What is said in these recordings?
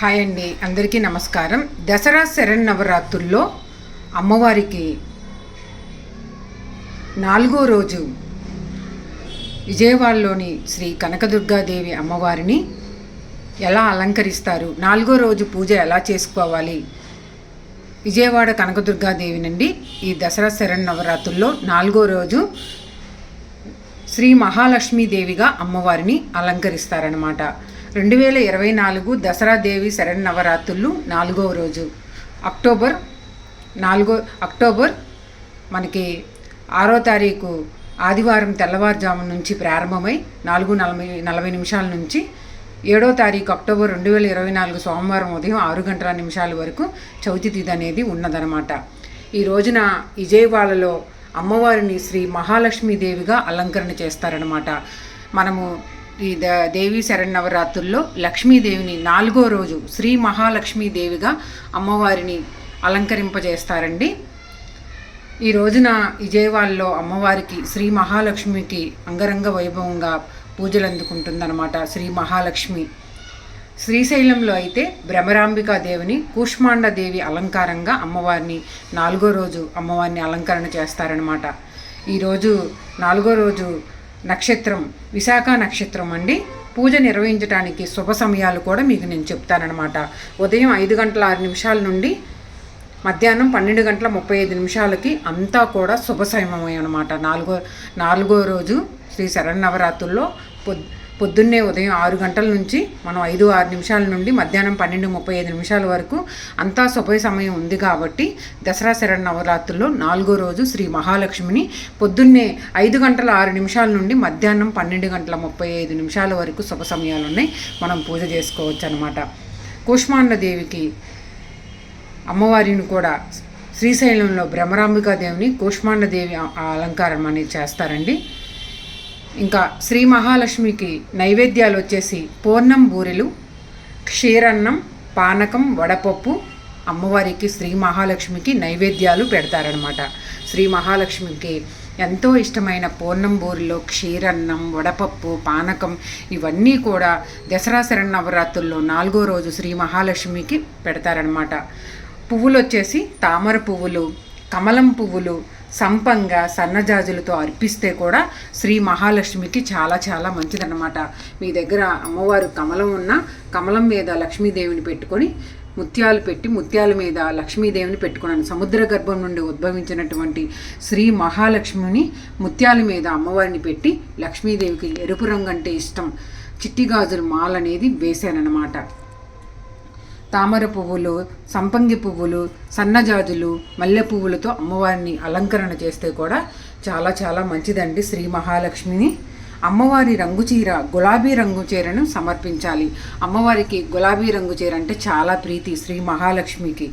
Hi అండి అందరికీ నమస్కారం. దసరా శరన్నవరాత్రుల్లో అమ్మవారికి నాలుగో రోజు విజయవాడలోని శ్రీ కనకదుర్గాదేవి అమ్మవారిని ఎలా అలంకరిస్తారు నాలుగో రోజు పూజ ఎలా చేసుకోవాలి విజయవాడ కనకదుర్గాదేవి నుండి ఈ దసరా శరన్నవరాత్రుల్లో నాలుగో రోజు శ్రీ మహాలక్ష్మీదేవిగా అమ్మవారిని అలంకరిస్తారనమాట రెండు వేల ఇరవై నాలుగు దసరా దేవి శరణవరాత్రులు నాలుగవ రోజు. అక్టోబర్ నాలుగో అక్టోబర్ మనకి ఆరో తారీఖు ఆదివారం తెల్లవారుజాము నుంచి ప్రారంభమై నాలుగు నలభై నలభై నిమిషాల నుంచి ఏడో తారీఖు అక్టోబర్ రెండు వేల ఇరవై నాలుగు సోమవారం ఉదయం ఆరు గంటల నిమిషాల వరకు చవితి తిథి అనేది ఉన్నదనమాట ఈ రోజున విజయవాడలో అమ్మవారిని శ్రీ మహాలక్ష్మీదేవిగా అలంకరణ చేస్తారనమాట మనము ఈ ద దేవి శరణవరాత్రుల్లో లక్ష్మీదేవిని నాలుగో రోజు శ్రీ మహాలక్ష్మీదేవిగా అమ్మవారిని అలంకరింపజేస్తారండి. ఈ రోజున విజయవాడలో అమ్మవారికి శ్రీ మహాలక్ష్మికి అంగరంగ వైభవంగా పూజలు అందుకుంటుందన్నమాట శ్రీ మహాలక్ష్మి. శ్రీశైలంలో అయితే భ్రమరాంబికా దేవిని కూష్మాండ దేవి అలంకారంగా అమ్మవారిని నాలుగో రోజు అమ్మవారిని అలంకరణ చేస్తారనమాట ఈరోజు నాలుగో రోజు నక్షత్రం విశాఖ నక్షత్రం అండి. పూజ నిర్వహించడానికి శుభ సమయాలు కూడా మీకు నేను చెప్తానమాట ఉదయం ఐదు గంటల ఆరు నిమిషాల నుండి మధ్యాహ్నం పన్నెండు గంటల ముప్పై ఐదు నిమిషాలకి అంతా కూడా శుభ సమయమే అనమాట నాలుగో నాలుగో రోజు శ్రీ శరణవరాత్రుల్లో పొద్దు పొద్దున్నే ఉదయం ఆరు గంటల నుంచి మనం ఐదు ఆరు నిమిషాల నుండి మధ్యాహ్నం పన్నెండు ముప్పై ఐదు నిమిషాల వరకు అంతా శుభ సమయం ఉంది కాబట్టి దసరా శరణ్ నవరాత్రుల్లో నాలుగో రోజు శ్రీ మహాలక్ష్మిని పొద్దున్నే ఐదు గంటల ఆరు నిమిషాల నుండి మధ్యాహ్నం పన్నెండు గంటల ముప్పై ఐదు నిమిషాల వరకు శుభ సమయాలు ఉన్నాయి మనం పూజ చేసుకోవచ్చు అనమాట కూష్మాండదేవికి అమ్మవారిని కూడా శ్రీశైలంలో భ్రమరాంబికాదేవిని కూష్మాండదేవి అలంకారం అనేది చేస్తారండి. ఇంకా శ్రీ మహాలక్ష్మికి నైవేద్యాలు వచ్చేసి పూర్ణం బూరెలు క్షీరన్నం పానకం వడపప్పు. అమ్మవారికి శ్రీ మహాలక్ష్మికి నైవేద్యాలు పెడతారనమాట శ్రీ మహాలక్ష్మికి ఎంతో ఇష్టమైన పూర్ణం బూరిలో క్షీరన్నం వడపప్పు పానకం ఇవన్నీ కూడా దసరా శరణవరాత్రుల్లో నాలుగో రోజు శ్రీ మహాలక్ష్మికి పెడతారనమాట పువ్వులు వచ్చేసి తామర పువ్వులు కమలం పువ్వులు సంపంగా సన్నజాజులతో అర్పిస్తే కూడా శ్రీ మహాలక్ష్మికి చాలా చాలా మంచిదన్నమాట. మీ దగ్గర అమ్మవారు కమలం ఉన్న కమలం మీద లక్ష్మీదేవిని పెట్టుకొని ముత్యాలు పెట్టి ముత్యాల మీద లక్ష్మీదేవిని పెట్టుకున్నాను. సముద్ర గర్భం నుండి ఉద్భవించినటువంటి శ్రీ మహాలక్ష్మిని ముత్యాల మీద అమ్మవారిని పెట్టి లక్ష్మీదేవికి ఎరుపు రంగు అంటే ఇష్టం. చిట్టి గాజుల మాల అనేది వేశానన్నమాట. తామర పువ్వులు సంపంగి పువ్వులు సన్నజాజులు మల్లె పువ్వులతో అమ్మవారిని అలంకరణ చేస్తే కూడా చాలా చాలా మంచిదండి శ్రీ మహాలక్ష్మిని. అమ్మవారి రంగు చీర గులాబీ రంగు చీరను సమర్పించాలి. అమ్మవారికి గులాబీ రంగు చీర అంటే చాలా ప్రీతి శ్రీ మహాలక్ష్మికి.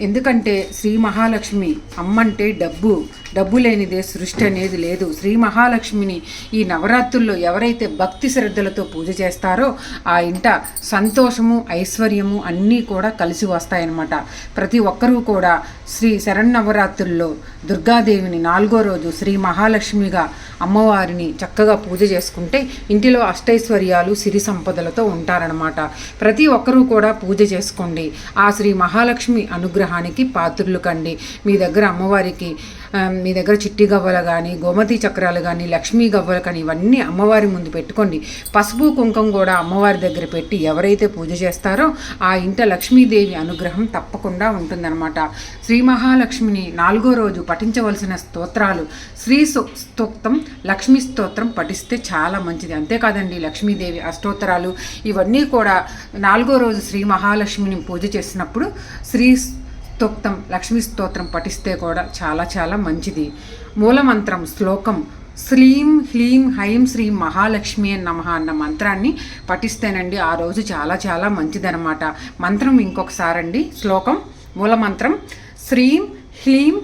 ఎందుకంటే శ్రీ మహాలక్ష్మి అమ్మంటే డబ్బు. డబ్బు లేనిదే సృష్టి అనేది లేదు. శ్రీ మహాలక్ష్మిని ఈ నవరాత్రుల్లో ఎవరైతే భక్తి శ్రద్ధలతో పూజ చేస్తారో ఆ ఇంట సంతోషము ఐశ్వర్యము అన్నీ కూడా కలిసి వస్తాయన్నమాట. ప్రతి ఒక్కరూ కూడా శ్రీ శరణవరాత్రుల్లో దుర్గాదేవిని నాలుగో రోజు శ్రీ మహాలక్ష్మిగా అమ్మవారిని చక్కగా పూజ చేసుకుంటే ఇంటిలో అష్టైశ్వర్యాలు సిరి సంపదలతో ఉంటారనమాట ప్రతి ఒక్కరూ కూడా పూజ చేసుకోండి. ఆ శ్రీ మహాలక్ష్మి అనుగ్రహానికి పాత్రులు కండి. మీ దగ్గర అమ్మవారికి మీ దగ్గర చిట్టి గవ్వలు కానీ గోమతి చక్రాలు కానీ లక్ష్మీ గవ్వలు కానీ ఇవన్నీ అమ్మవారి ముందు పెట్టుకోండి. పసుపు కుంకుమ కూడా అమ్మవారి దగ్గర పెట్టి ఎవరైతే పూజ చేస్తారో ఆ ఇంట లక్ష్మీదేవి అనుగ్రహం తప్పకుండా ఉంటుందన్నమాట. శ్రీ మహాలక్ష్మిని నాలుగో రోజు పఠించవలసిన స్తోత్రాలు శ్రీ స్తోత్రం లక్ష్మీ స్తోత్రం పఠిస్తే చాలా మంచిది. అంతేకాదండి లక్ష్మీదేవి అష్టోత్తరాలు ఇవన్నీ కూడా నాలుగో రోజు శ్రీ మహాలక్ష్మిని పూజ చేసినప్పుడు శ్రీ స్తోక్తం లక్ష్మీ స్తోత్రం పఠిస్తే కూడా చాలా చాలా మంచిది. మూలమంత్రం శ్లోకం శ్రీం హ్లీం హైం శ్రీ మహాలక్ష్మి నమ అన్న మంత్రాన్ని పఠిస్తేనండి ఆ రోజు చాలా చాలా మంచిదనమాట మంత్రం ఇంకొకసారండి శ్లోకం మూలమంత్రం శ్రీం హ్లీం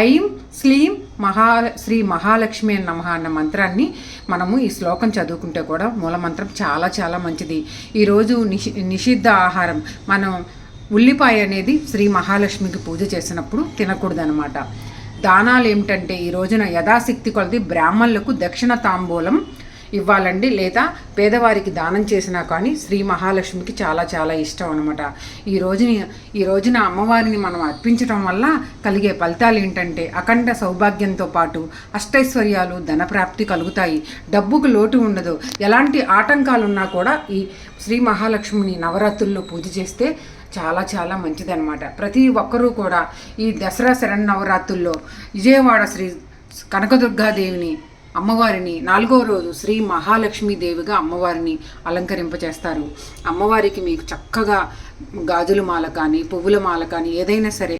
ఐం శ్లీం మహా శ్రీ మహాలక్ష్మి నమ అన్న మంత్రాన్ని మనము ఈ శ్లోకం చదువుకుంటే కూడా మూలమంత్రం చాలా చాలా మంచిది. ఈరోజు నిషి నిషిద్ధ ఆహారం మనం ఉల్లిపాయ అనేది శ్రీ మహాలక్ష్మికి పూజ చేసినప్పుడు తినకూడదనమాట దానాలు ఏమిటంటే ఈ రోజున యథాశక్తి కొలది బ్రాహ్మణులకు దక్షిణ తాంబూలం ఇవ్వాలండి. లేదా పేదవారికి దానం చేసినా కానీ శ్రీ మహాలక్ష్మికి చాలా చాలా ఇష్టం అనమాట ఈ రోజుని ఈ రోజున అమ్మవారిని మనం అర్పించడం వల్ల కలిగే ఫలితాలు ఏంటంటే అఖండ సౌభాగ్యంతో పాటు అష్టైశ్వర్యాలు ధనప్రాప్తి కలుగుతాయి. డబ్బుకు లోటు ఉండదు. ఎలాంటి ఆటంకాలు ఉన్నా కూడా ఈ శ్రీ మహాలక్ష్మిని నవరాత్రుల్లో పూజ చేస్తే చాలా చాలా మంచిదన్నమాట. ప్రతి ఒక్కరూ కూడా ఈ దసరా శరణ్ నవరాత్రుల్లో విజయవాడ శ్రీ కనకదుర్గాదేవిని అమ్మవారిని నాలుగో రోజు శ్రీ మహాలక్ష్మీదేవిగా అమ్మవారిని అలంకరింపచేస్తారు అమ్మవారికి మీకు చక్కగా గాజుల మాల కానీ పువ్వుల మాల కానీ ఏదైనా సరే